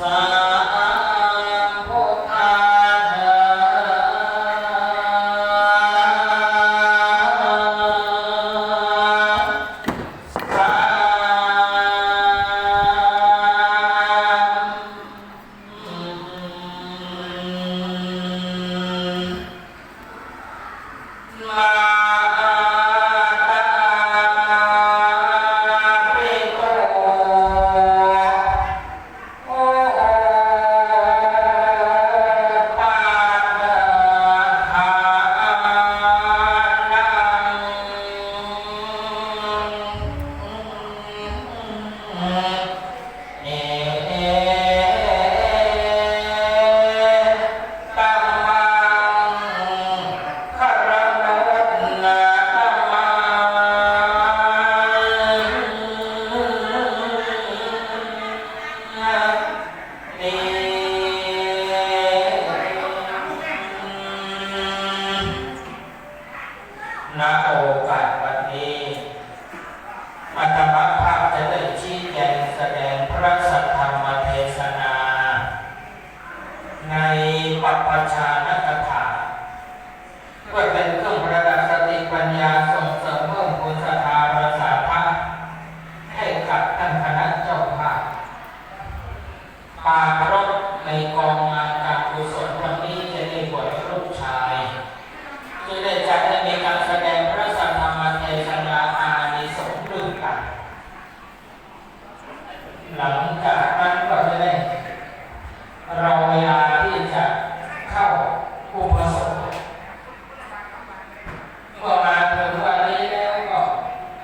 สั ณโอกาสวันนี้อัตมภาพจะได้ชี้แจงแสดงพระสัทธรรมเทศนา ในปัปปชา หลังจากนั้นก็จะได้รอเวลาที่จะเข้าอุปสมบทเมื่อมาถึงวันนี้แล้วก็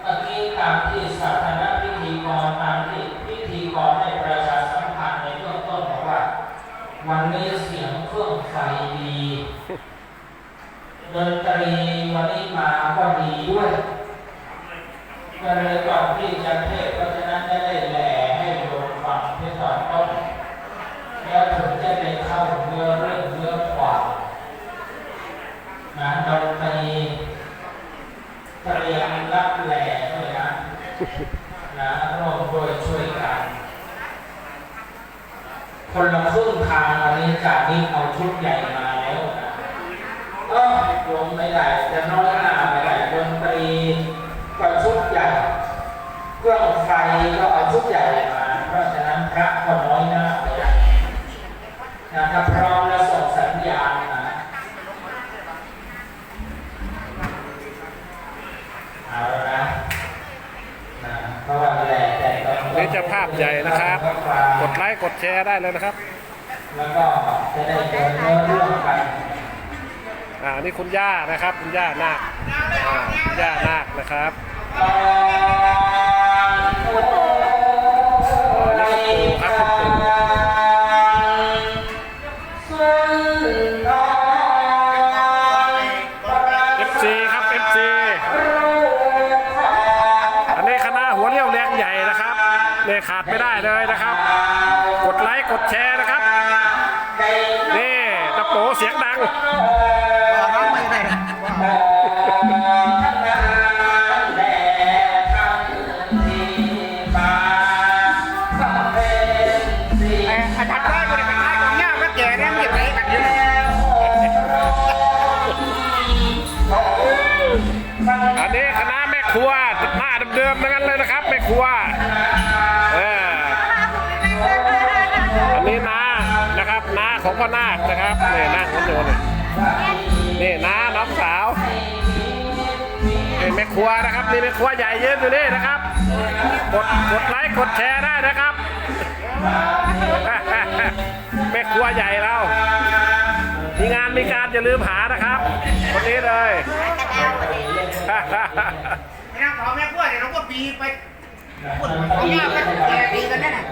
เมื่อกี้ตามที่สาธารณพิธีกรตามที่พิธีกรให้ประชาสัมพันธ์ในเบื้องต้นบอกว่า วันนี้เสียงเครื่องไฟดีดนตรีวันนี้มาก็ดีด้วย ก็เลยก่อนที่จะเทศเพราะฉะนั้นจะได้แหล่ให้โยมฟังที่ตอนต้นแล้วถึงจะได้เข้าเนื้อเรื่องเนื้อความนะดนตรีเตรียมรับแหล่ด้วยนะนะร่วมด้วยช่วยกันคนละครึ่งทางวันนี้จากนี้เอาชุดใหญ่มาแล้วนะเออลงไม่ได้จะน้อยหน้า ราะฉะนั้นพระก็น้อยหน้าไม่ได้นะถ้าพร้อมแล้วส่งสัญญาณนะเอาละนะนะเพราะว่าแหละแต่ต้องนี่จะภาพใหญ่นะครับ กดไลค์กดแชร์ได้เลยนะครับ แล้วก็จะได้เจอเนื้อเรื่องกันอ่านี่คุณย่านะครับ คุณย่านาคอ่าคุณย่านาคนะครับ ครับ FC อันนี้คณะหัวเรี่ยวแรงใหญ่นะครับเนี่ยขาดไม่ได้เลยนะครับ กดไลค์กดแชร์นะครับ นี่ตะโปเสียงดัง คณะแม่ครัวหน้าเดิมๆทั้งนั้นเลยนะครับแม่ครัวเอออันนี้น้านะครับน้าของพ่อนาคนะครับนี่นั่งกันอยู่นี่นี่น้าน้องสาวนี่แม่ครัวนะครับนี่แม่ครัวใหญ่เยืนอยู่นี่นะครับกดกดไลค์กดแชร์ได้นะครับแม่ครัวใหญ่เรามีงานมีการอย่าลืมหานะครับคนนี้เลย ไม่นั่งขอแม่พวกเดี๋ยวเราก็ปีไปแกดีกันนั่นน่ะ